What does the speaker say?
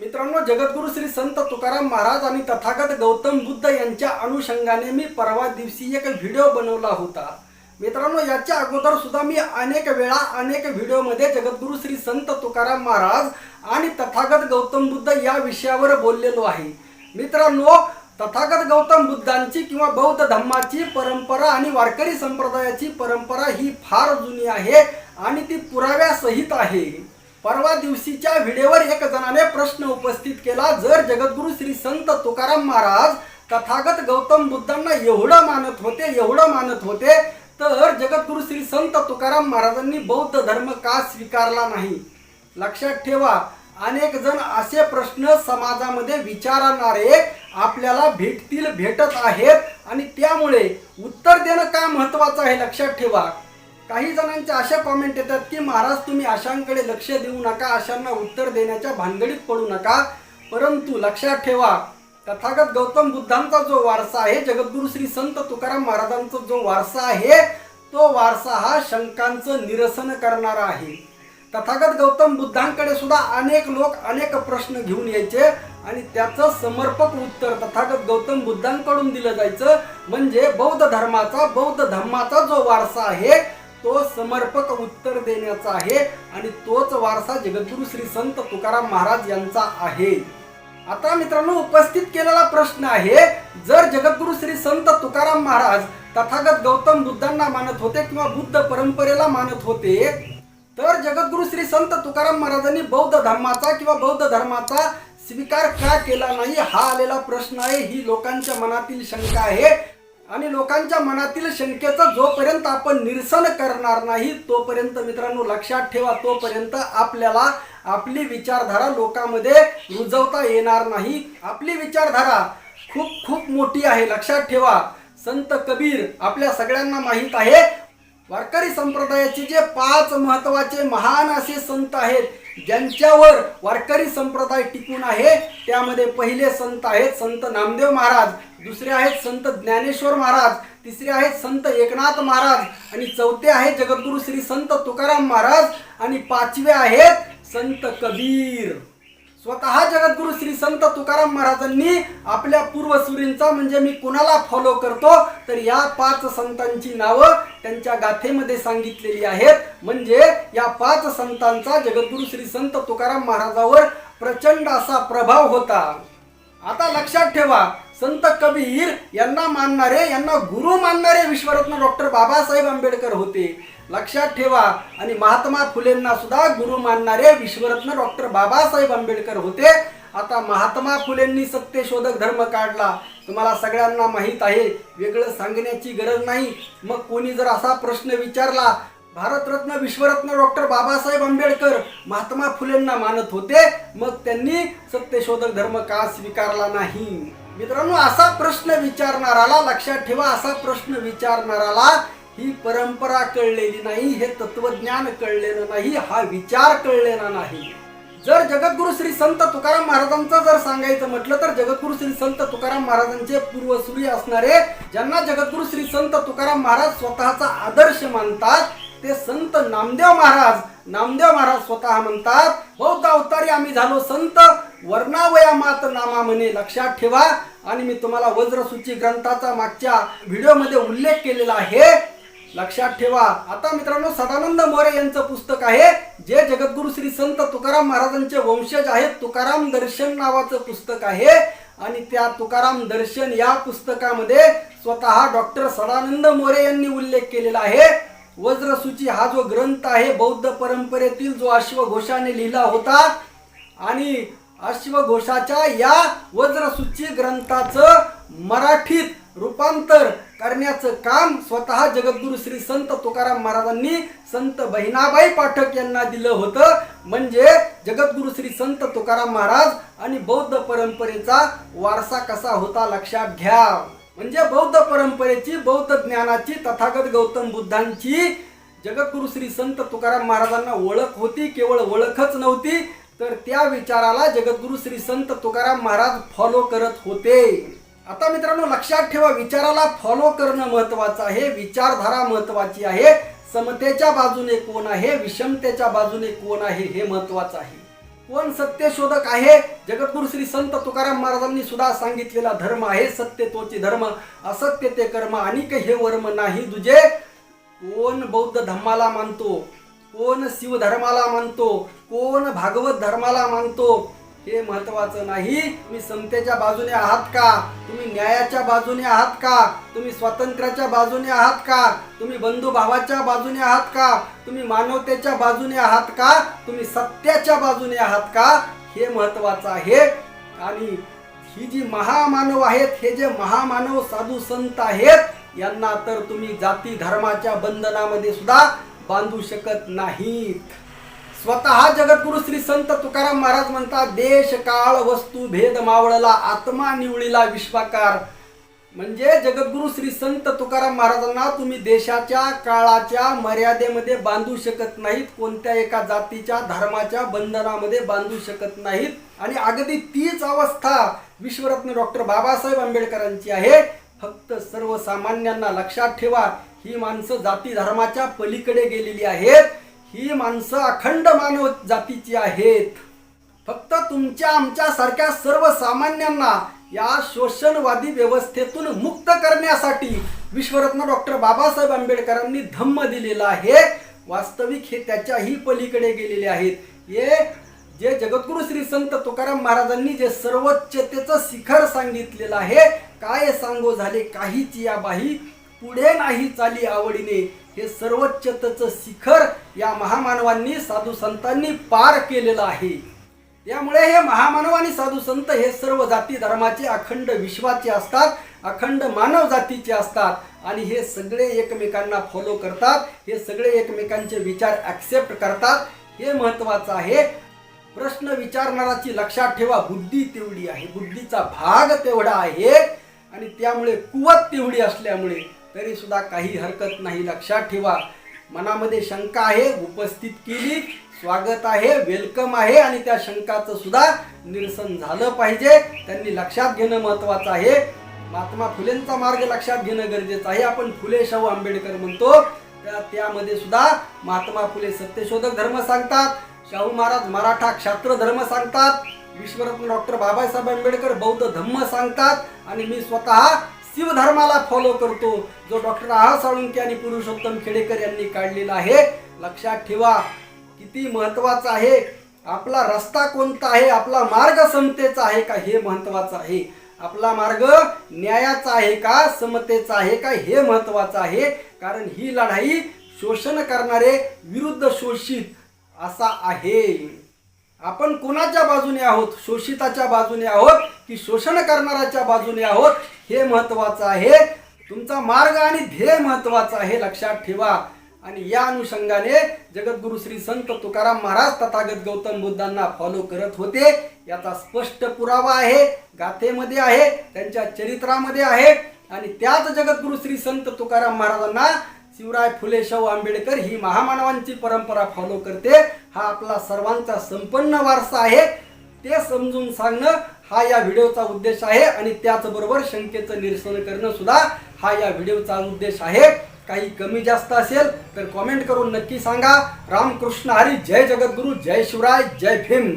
मित्रांनो जगद्गुरु श्री संत तुकाराम महाराज आणि तथागत गौतम बुद्ध यांच्या अनुषंगाने मी परवा दिवशी एक व्हिडिओ बनवला होता. मित्रांनो याच्या अगोदर सुद्धा मी अनेक वेळा अनेक व्हिडिओमध्ये जगद्गुरु श्री संत तुकाराम महाराज आणि तथागत गौतम बुद्ध या विषयावर बोललेलो आहे. मित्रांनो तथागत गौतम बुद्धांची किंवा बौद्ध धम्माची परंपरा आणि वारकरी संप्रदायाची परंपरा ही फार जुनी आहे आणि ती पुराव्यासहित आहे. परवा दिवशीच्या व्हिडिओवर एक जणाने प्रश्न उपस्थित केला जर जगद्गुरु श्री संत तुकाराम महाराज तथागत गौतम बुद्धांना एवढं मानत होते एवढं मानत होते तर जगद्गुरु श्री संत तुकाराम महाराजांनी बौद्ध धर्म का स्वीकारला नाही? लक्षात ठेवा अनेक जण असे प्रश्न समाजामध्ये विचारणारे आपल्याला भेटतील भेटत आहेत आणि त्यामुळे उत्तर देणं का महत्वाचं आहे लक्षात ठेवा. काही जणांच्या अशा कॉमेंट येतात की महाराज तुम्ही आशांकडे लक्ष देऊ नका आशांना उत्तर देण्याच्या भानगडीत पडू नका. परंतु लक्षात ठेवा तथागत गौतम बुद्धांचा जो वारसा आहे जगद्गुरु श्री संत तुकाराम महाराजांचा जो वारसा आहे तो वारसा हा शंकांचं निरसन करणारा आहे. तथागत गौतम बुद्धांकडे सुद्धा अनेक लोक अनेक प्रश्न घेऊन यायचे आणि त्याचं समर्पक उत्तर तथागत गौतम बुद्धांकडून दिलं जायचं. म्हणजे बौद्ध धर्माचा बौद्ध धर्माचा जो वारसा आहे तो समर्पक उत्तर देण्याचा आहे आणि तोच वारसा जगद्गुरु श्री संत तुकाराम महाराज यांचा आहे. आता मित्रांनो उपस्थित केलेला प्रश्न आहे जर जगद्गुरु श्री संत तुकाराम महाराज तथागत गौतम बुद्धांना मानत होते किंवा बुद्ध परंपरेला मानत होते तर जगद्गुरु श्री संत तुकाराम महाराजांनी बौद्ध धर्माचा किंवा बौद्ध धर्माचा स्वीकार का केला नाही हा आलेला प्रश्न आहे. ही लोकांच्या मनातील शंका आहे. आणि लोकांच्या मनातील शंकेचं जोपर्यंत आपण निरसन करणार नाही तोपर्यंत मित्रांनो लक्षात ठेवा तोपर्यंत आपल्याला आपली विचारधारा लोकांमध्ये रुजवता येणार नाही. आपली विचारधारा खूप खूप मोठी आहे लक्षात ठेवा. संत कबीर आपल्या सगळ्यांना माहीत आहे वारकरी संप्रदायाचे जे पाच महत्त्वाचे महान असे संत आहेत ज्यांच्यावर वारकरी संप्रदाय टिकून आहे त्यामध्ये पहिले संत आहेत संत नामदेव महाराज दुसरे आहेत संत ज्ञानेश्वर महाराज तिसरे आहेत संत एकनाथ महाराज आणि चौथे आहेत जगद्गुरु श्री संत तुकाराम महाराज आणि पाचवे आहेत संत कबीर. स्वतः जगद्गुरु श्री संत तुकाराम महाराजांनी आपल्या पूर्वसुरींचा म्हणजे मी कुणाला फॉलो करतो तर या पाच संतांची नावं त्यांच्या गाथेमध्ये सांगितलेली आहेत. म्हणजे या पाच संतांचा जगद्गुरु श्री संत तुकाराम महाराजावर प्रचंड असा प्रभाव होता. आता लक्षात ठेवा संत कबीर यांना मानणारे यांना गुरु मानणारे विश्वरत्न डॉक्टर बाबासाहेब आंबेडकर होते. लक्षात ठेवा. आणि महात्मा फुलेंना सुद्धा गुरु मानणारे विश्वरत्न डॉक्टर बाबासाहेब आंबेडकर होते. आता महात्मा फुलेंनी सत्यशोधक धर्म काढला. तुम्हाला सगळ्यांना माहीत आहे वेगळं सांगण्याची गरज नाही. मग कोणी जर असा प्रश्न विचारला भारतरत्न विश्वरत्न डॉक्टर बाबासाहेब आंबेडकर महात्मा फुलेंना मानत होते मग त्यांनी सत्यशोधक धर्म का स्वीकारला नाही? मित्रांनो असा प्रश्न विचारणाराला लक्षात ठेवा. असा प्रश्न विचारणाराला ही परंपरा कळलेली नाही हे तत्वज्ञान कळलेलं नाही हा विचार कळलेला नाही. जर जगद्गुरु श्री संत तुकाराम महाराजांचं जर सांगायचं म्हटलं तर जगद्गुरु श्री संत तुकाराम महाराजांचे पूर्वसुरी असणारे ज्यांना जगद्गुरु श्री संत तुकाराम महाराज स्वतःचा आदर्श मानतात ते संत नामदेव महाराज नामदेव महाराज स्वतः म्हणतात हो बौद्ध अवतारी आम्ही झालो संत वर्णावया मात नामा म्हणे लक्षात ठेवा. आणि मी तुम्हाला वज्रसूची ग्रंथाचा मागच्या व्हिडिओमध्ये उल्लेख केलेला आहे लक्षात ठेवा. आता मित्रांनो सदानंद मोरे यांचं पुस्तक आहे जे जगद्गुरु श्री संत तुकाराम महाराजांचे वंशज आहेत. तुकाराम दर्शन नावाचं पुस्तक आहे आणि त्या तुकाराम दर्शन या पुस्तकामध्ये स्वतः डॉक्टर सदानंद मोरे यांनी उल्लेख केलेला आहे. वज्रसूची हा जो ग्रंथ आहे बौद्ध परंपरेतील जो अश्वघोषाने लिहिला होता आणि अश्वघोषाच्या या वज्रसूची ग्रंथाचं मराठीत रूपांतर करण्याचं काम स्वतः जगद्गुरु श्री संत तुकाराम महाराजांनी संत बहिणाबाई पाठक यांना दिलं होतं. म्हणजे जगद्गुरु श्री संत तुकाराम महाराज आणि बौद्ध परंपरेचा वारसा कसा होता लक्षात घ्या. म्हणजे बौद्ध परंपरेची बौद्ध ज्ञानाची तथागत गौतम बुद्धांची जगद्गुरु श्री संत तुकाराम महाराजांना ओळख होती केवळ ओळखच नव्हती तर त्या विचाराला जगद्गुरु श्री संत तुकाराम महाराज फॉलो करत होते. आता मित्रांनो लक्षात ठेवा विचाराला फॉलो करणं महत्वाचं आहे. विचारधारा महत्वाची आहे. समतेच्या बाजूने कोण आहे? विषमतेच्या बाजूने कोण आहे? हे महत्वाचं आहे. कोण सत्यशोधक आहे? जगद्गुरु श्री संत तुकाराम महाराजांनी सुद्धा सांगितलेला धर्म आहे. सत्य तोचे धर्म असत्य ते कर्म अनिक हे वर्म नाही तुझे कोण बौद्ध धर्माला मानतो? कोण शिवधर्माला मानतो? कोण भागवत धर्माला मानतो? हे महत्वाचं नाही. तुम्ही समतेच्या बाजूने आहात का? तुम्ही न्यायाच्या बाजूने आहात का? तुम्ही स्वातंत्र्याच्या बाजूने आहात का? तुम्ही बंधुभावाच्या बाजूने आहात का? तुम्ही मानवतेच्या बाजूने आहात का? तुम्ही सत्याच्या बाजूने आहात का? हे महत्वाचं आहे. आणि ही जी महामानव आहेत हे जे महामानव साधू संत आहेत यांना तर तुम्ही जाती धर्माच्या बंधनामध्ये सुद्धा बांधू शकत नाहीत. स्वतः जगद्गुरु श्री संत तुकाराम महाराज म्हणतात देश काळ वस्तू भेद मावळला आत्मा निवळीला विश्वाकार. म्हणजे जगद्गुरु श्री संत तुकाराम महाराजांना तुम्ही देशाच्या काळाच्या मर्यादेमध्ये बांधू शकत नाहीत कोणत्या एका जातीच्या धर्माच्या बंधनामध्ये बांधू शकत नाहीत. आणि अगदी तीच अवस्था विश्वरत्न डॉक्टर बाबासाहेब आंबेडकरांची आहे. फक्त सर्वसामान्यांना लक्षात ठेवा ही माणसं जाती धर्माच्या पलीकडे गेलेली आहेत. ही माणसं अखंड मानव जातीची आहेत. फक्त तुमच्या आमच्यासारख्या सर्वसामान्यांना या शोषणवादी व्यवस्थेतून मुक्त करण्यासाठी विश्वरत्न डॉक्टर बाबासाहेब आंबेडकरांनी धम्म दिलेला आहे. वास्तविक हे त्याच्याही पलीकडे गेलेले आहेत. हे जे जगद्गुरु श्री संत तुकाराम महाराजांनी जे सर्वोच्चतेचं शिखर सांगितलेलं आहे काय सांगो झाले काहीच या बाही पुढे नाही चाली आवडीने. हे सर्वोच्चतेचं शिखर या महामानवांनी साधू संतांनी पार केलेलं आहे. त्यामुळे हे महामानव आणि साधू संत हे सर्व जाती धर्माचे अखंड विश्वाचे असतात अखंड मानव जातीचे असतात आणि हे सगळे एकमेकांना फॉलो करतात हे सगळे एकमेकांचे विचार ॲक्सेप्ट करतात. हे महत्त्वाचं आहे. प्रश्न विचारणाराची लक्षात ठेवा बुद्धी तेवढी आहे. बुद्धीचा भाग तेवढा आहे आणि त्यामुळे कुवत तेवढी असल्यामुळे तरी सुद्धा काही हरकत नाही. लक्षात ठेवा. मनामध्ये शंका आहे उपस्थित केली स्वागत आहे वेलकम आहे आणि त्या शंकाचं सुद्धा निरसन झालं पाहिजे. त्यांनी लक्षात घेणं महत्वाचं आहे. महात्मा फुलेंचा मार्ग लक्षात घेणं गरजेचं आहे. आपण फुले शाहू आंबेडकर म्हणतो. त्या- त्यामध्ये सुद्धा महात्मा फुले सत्यशोधक धर्म सांगतात. शाहू महाराज मराठा क्षात्र धर्म सांगतात. विश्वरत्न डॉक्टर बाबासाहेब आंबेडकर बौद्ध धम्म सांगतात. आणि मी स्वतः शिवधर्माला फॉलो करतो. जो डॉक्टर आह साळुंके आणि पुरुषोत्तम खेडेकर यांनी काढलेला आहे लक्षात ठेवा किती महत्वाचं आहे. आपला रस्ता कोणता आहे? आपला मार्ग समतेचा आहे का? हे महत्वाचं आहे. आपला मार्ग न्यायाचा आहे का? समतेचा आहे का? हे महत्वाचं आहे. कारण ही लढाई शोषण करणारे विरुद्ध शोषित असा आहे. आपण कोणाच्या बाजूने आहोत? शोषिताच्या बाजूने आहोत की शोषण करणाऱ्याच्या बाजूने आहोत? हे महत्वाचं आहे. तुमचा मार्ग आणि ध्येय महत्वाचं आहे लक्षात ठेवा. आणि या अनुषंगाने जगद्गुरु श्री संत तुकाराम महाराज तथागत गौतम बुद्धांना फॉलो करत होते. याचा स्पष्ट पुरावा आहे गाथेमध्ये आहे त्यांच्या चरित्रामध्ये आहे. आणि त्याच जगद्गुरु श्री संत तुकाराम महाराजांना शिवराय फुले शाहू आंबेडकर ही महामानवांची परंपरा फॉलो करते. हा आपला सर्वांचा संपन्न वारसा आहे. ते समजून सांगणं हा या व्हिडिओचा उद्देश आहे आणि त्याचबरोबर शंकेचं निरसन करणं सुद्धा हा या व्हिडिओचा उद्देश आहे. काही कमी जास्त असेल तर कॉमेंट करून नक्की सांगा. रामकृष्ण हरी जय जगद्गुरू जय शिवराय जय भीम.